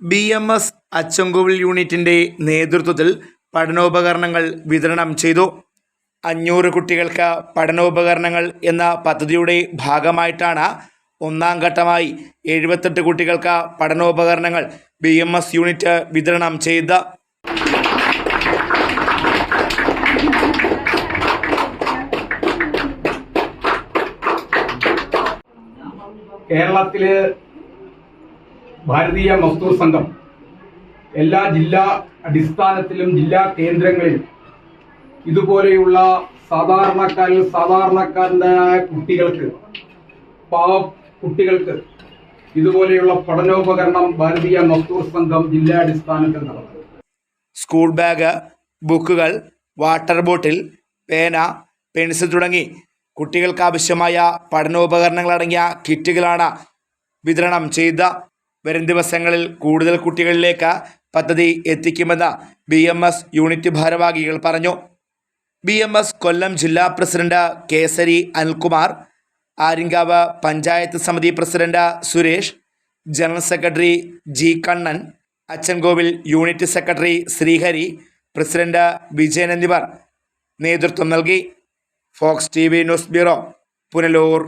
B M S Achankovil യൂണിറ്റിന്റെ നേതൃത്വത്തിൽ പഠനോപകരണങ്ങൾ വിതരണം ചെയ്തു. അഞ്ഞൂറ് കുട്ടികൾക്ക് പഠനോപകരണങ്ങൾ എന്ന പദ്ധതിയുടെ ഭാഗമായിട്ടാണ് ഒന്നാം ഘട്ടമായി എഴുപത്തെട്ട് കുട്ടികൾക്ക് പഠനോപകരണങ്ങൾ ബി എം എസ് യൂണിറ്റ് വിതരണം ചെയ്ത് കേരളത്തിൽ ഭാരതീയ മസ്ദൂർ സംഘം എല്ലാ ജില്ലാ അടിസ്ഥാനത്തിലും ജില്ലാ കേന്ദ്രങ്ങളിലും ഇതുപോലെയുള്ള സാധാരണക്കാരിൽ സാധാരണക്കാരനായ കുട്ടികൾക്ക് പാവ കുട്ടികൾക്ക് ഇതുപോലെയുള്ള പഠനോപകരണം ഭാരതീയ മസ്ദൂർ സംഘം ജില്ലാ അടിസ്ഥാനത്തിൽ നടത്തും. സ്കൂൾ ബാഗ് ബുക്കുകൾ വാട്ടർ ബോട്ടിൽ പേന പെൻസിൽ തുടങ്ങി കുട്ടികൾക്ക് ആവശ്യമായ പഠനോപകരണങ്ങളടങ്ങിയ കിറ്റുകളാണ് വിതരണം ചെയ്ത വരും ദിവസങ്ങളിൽ കൂടുതൽ കുട്ടികളിലേക്ക് പദ്ധതി എത്തിക്കുമെന്ന് ബി യൂണിറ്റ് ഭാരവാഹികൾ പറഞ്ഞു. ബി കൊല്ലം ജില്ലാ പ്രസിഡന്റ് കേസരി അനിൽകുമാർ ആര്യങ്കാവ് പഞ്ചായത്ത് സമിതി president Suresh general secretary G Kannan Achankovil unit secretary Sreehari president Vijayan എന്നിവർ നേതൃത്വം നൽകി. Fox T V news bureau Punalur.